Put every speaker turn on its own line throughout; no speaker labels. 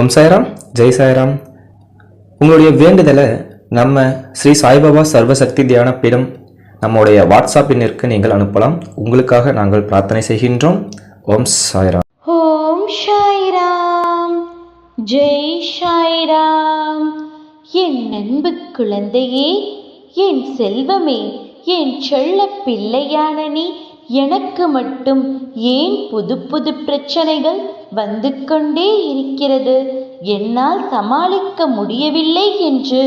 ஓம் சாய்ராம் ஜெய் சாய்ராம். உங்களுடைய வேண்டுதலை நம்ம ஸ்ரீ சாய்பாபா சர்வசக்தி தியான பீடம் நம்முடைய வாட்ஸ்அப் எண்ணிற்கு நீங்கள் அனுப்பலாம். உங்களுக்காக நாங்கள் பிரார்த்தனை செய்கின்றோம். ஓம் சாய்ராம்.
ஓம் சாய்ராம் ஜெய் சாய்ராம். என் அன்பு குழந்தையே என் செல்வமே என் செல்ல பிள்ளையான நீ எனக்கு மட்டும் ஏன் புது புது பிரச்சனைகள் வந்து கொண்டே இருக்கிறது. என்னால் சமாளிக்க முடியவில்லை என்று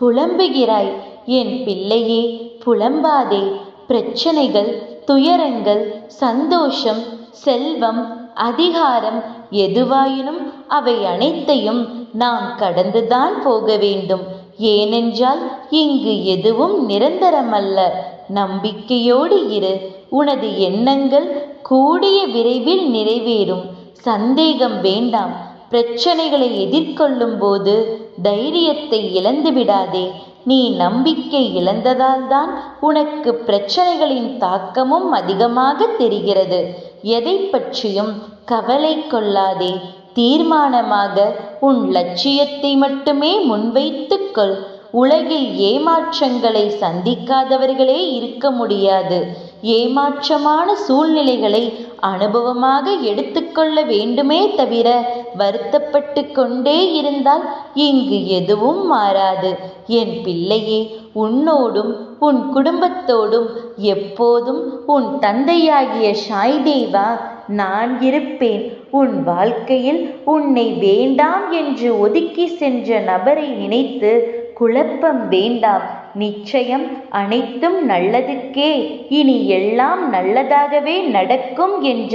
புலம்புகிறாய். என் பிள்ளையே புலம்பாதே. பிரச்சனைகள் துயரங்கள் சந்தோஷம் செல்வம் அதிகாரம் எதுவாயினும் அவை அனைத்தையும் நாம் கடந்துதான் போக வேண்டும். ஏனென்றால் இங்கு எதுவும் நிரந்தரமல்ல. நம்பிக்கையோடு இரு. உனது எண்ணங்கள் கூடிய விரைவில் நிறைவேறும். சந்தேகம் வேண்டாம். பிரச்சனைகளை எதிர்கொள்ளும் போது தைரியத்தை இழந்து விடாதே. நீ நம்பிக்கை இழந்ததால் தான் உனக்கு பிரச்சனைகளின் தாக்கமும் அதிகமாக தெரிகிறது. எதை பற்றியும் கவலை கொள்ளாதே. தீர்மானமாக உன் லட்சியத்தை மட்டுமே முன்வைத்துக்கொள் உலகில் ஏமாற்றங்களை சந்திக்காதவர்களே இருக்க முடியாது. ஏமாற்றமான சூழ்நிலைகளை அனுபவமாக எடுத்துக்கொள்ள வேண்டுமே தவிர வருத்தப்பட்டு கொண்டே இருந்தால் இங்கு எதுவும் மாறாது. என் பிள்ளையே உன்னோடும் உன் குடும்பத்தோடும் எப்போதும் உன் தந்தையாகிய சாய்தேவா நான் இருப்பேன். உன் வாழ்க்கையில் உன்னை வேண்டாம் என்று ஒதுக்கி சென்ற நபரை நினைத்து குழப்பம் வேண்டாம். நிச்சயம் அனைத்தும் நல்லதுக்கே. இனி எல்லாம் நல்லதாகவே நடக்கும் என்ற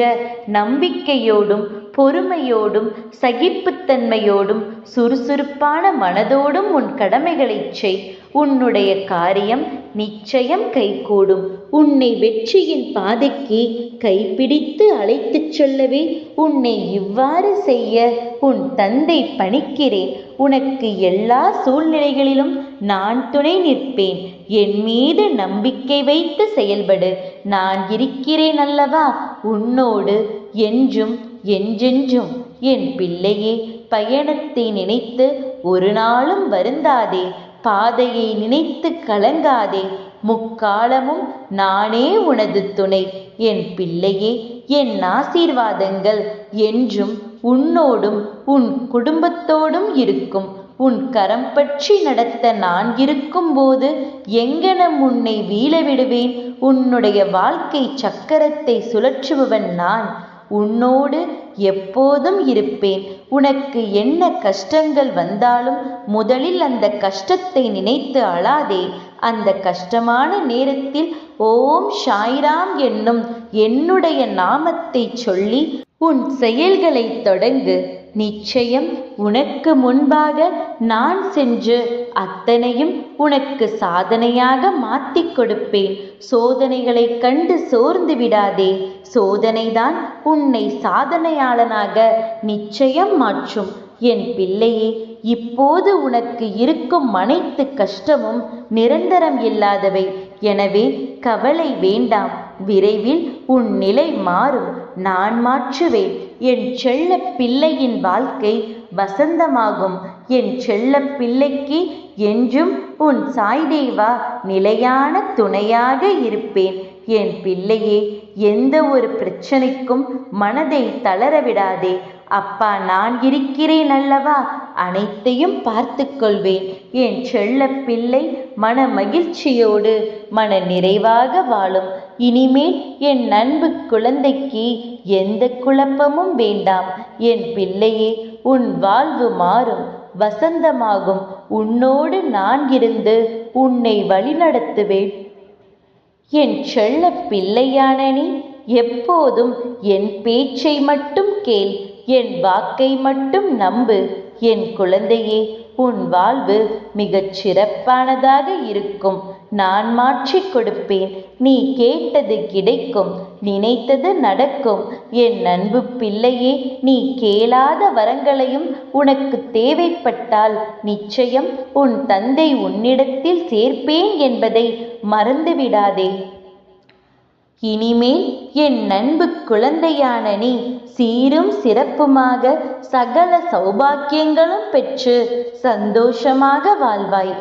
நம்பிக்கையோடும் பொறுமையோடும் சகிப்புத்தன்மையோடும் சுறுசுறுப்பான மனதோடும் உன் கடமைகளைச் செய். உன்னுடைய காரியம் நிச்சயம் கைகூடும். உன்னை வெற்றியின் பாதைக்கு கைப்பிடித்து அழைத்துச் செல்லவே உன்னை இவ்வாறு செய்ய உன் தந்தை பணிக்கிறேன். உனக்கு எல்லா சூழ்நிலைகளிலும் நான் துணை நிற்பேன். என் மீது நம்பிக்கை வைத்து செயல்படு. நான் இருக்கிறேன் அல்லவா? உன்னோடு என்றும் என்றென்றும். என் பிள்ளையே பயணத்தை நினைத்து ஒரு நாளும் வருந்தாதே. பாதையை நினைத்து கலங்காதே. முக்காலமும் நானே உனது துணை. என் பிள்ளையே என் ஆசீர்வாதங்கள் என்றும் உன்னோடும் உன் குடும்பத்தோடும் இருக்கும். உன் கரம் பற்றி நடத்த நான் இருக்கும்போது எங்கனம் உன்னை வீழ விடுவேன்? உன்னுடைய வாழ்க்கை சக்கரத்தை சுழற்றுபவன் நான். உன்னோடு எப்போதும் இருப்பேன். உனக்கு என்ன கஷ்டங்கள் வந்தாலும் முதலில் அந்த கஷ்டத்தை நினைத்து அழாதே. அந்த கஷ்டமான நேரத்தில் ஓம் ஷாய்ராம் என்னும் என்னுடைய நாமத்தை சொல்லி உன் செயல்களை தொடங்கு. நிச்சயம் உனக்கு முன்பாக நான் சென்று அத்தனையும் உனக்கு சாதனையாக மாற்றிக் கொடுப்பேன். சோதனைகளை கண்டு சோர்ந்து விடாதே. சோதனைதான் உன்னை சாதனையாளனாக நிச்சயம் மாற்றும். என் பிள்ளையே இப்போது உனக்கு இருக்கும் அனைத்து கஷ்டமும் நிரந்தரம் இல்லாதவை. எனவே கவலை வேண்டாம். விரைவில் உன் நிலை மாறும். நான் மாற்றுவேன். என் செல்ல பிள்ளையின் வாழ்க்கை வசந்தமாகும். என் செல்ல பிள்ளைக்கு என்றும் உன் சாய்தேவா நிலையான துணையாக இருப்பேன். என் பிள்ளையே எந்த ஒரு பிரச்சனைக்கும் மனதை தளர விடாதே. அப்பா நான் இருக்கிறேன் அல்லவா? அனைத்தையும் பார்த்து கொள்வேன் என் செல்ல பிள்ளை மன மகிழ்ச்சியோடு மன நிறைவாக வாழும். இனிமேல் என் அன்பு குழந்தைக்கு எந்த குழப்பமும் வேண்டாம். என் பிள்ளையே உன் வாழ்வு மாறும். வசந்தமாகும். உன்னோடு நான் இருந்து உன்னை வழிநடத்துவேன். என் செல்ல பிள்ளையான நீ எப்போதும் என் பேச்சை மட்டும் கேள். என் வாக்கை மட்டும் நம்பு. என் குழந்தையே உன் வாழ்வு மிகச் சிறப்பானதாக இருக்கும். நான் மாற்றிக் கொடுப்பேன். நீ கேட்டது கிடைக்கும். நினைத்தது நடக்கும். என் அன்பு பிள்ளையே நீ கேளாத வரங்களையும் உனக்கு தேவைப்பட்டால் நிச்சயம் உன் தந்தை உன்னிடத்தில் சேர்ப்பேன் என்பதை மறந்துவிடாதே. இனிமேல் என் அன்பு குழந்தையான நீ சீரும் சிறப்புமாக சகல சௌபாக்கியங்களும் பெற்று சந்தோஷமாக வாழ்வாய்.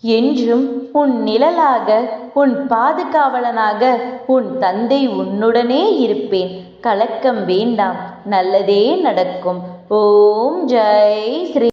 என்றும் உன் நிழலாக உன் பாதுகாவலனாக உன் தந்தை உன்னுடனே இருப்பேன். கலக்கம் வேண்டாம் நல்லதே நடக்கும். ஓம் ஜெய் ஸ்ரீ